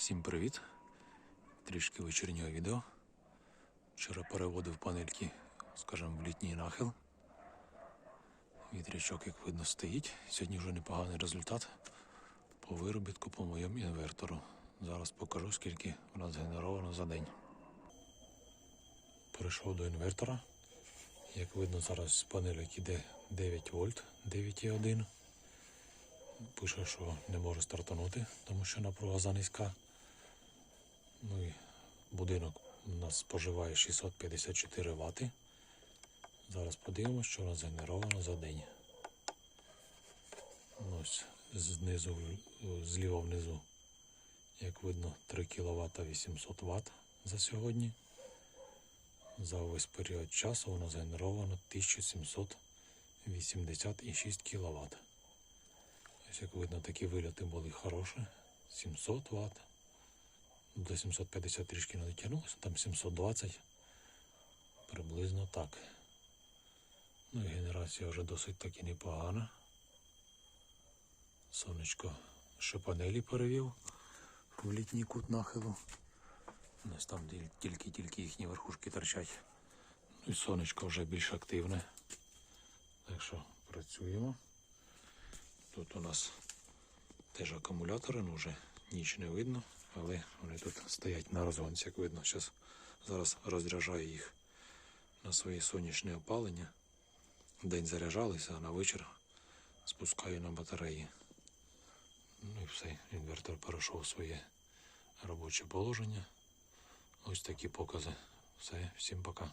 Всім привіт! Трішки вечірнього відео. Вчора переводив панельки, скажімо, в літній нахил. Вітрячок, як видно, стоїть. Сьогодні вже непоганий результат по виробітку по моєму інвертору. Зараз покажу, скільки у нас генеровано за день. Перейшов до інвертора. Як видно, зараз з панелек іде 9 вольт, 9,1. Пише, що не може стартанути, тому що напруга занизька. Ну будинок у нас споживає 654 Вт. Зараз подивимося, що розгенеровано за день. Ось знизу, зліва внизу, як видно, 3 кВт 800 Вт за сьогодні. За весь період часу у нас генеровано 1786 кВт. Ось як видно, такі вильоти були хороші. 700 Вт. До 750 трішки не дотягнулося, там 720. Приблизно так. Ну і генерація вже досить таки непогана. Сонечко ще панелі перевів в літній кут нахилу. Ось там тільки-тільки їхні верхушки торчать. Ну і сонечко вже більш активне. Так що працюємо. Тут у нас теж акумулятори, ну вже ніч не видно, але вони тут стоять на розгонці, як видно. Зараз, зараз розряджаю їх на своє сонячне опалення. День заряджалися, а на вечір спускаю на батареї. Ну і все, інвертор перейшов своє робоче положення. Ось такі покази. Все, всім пока.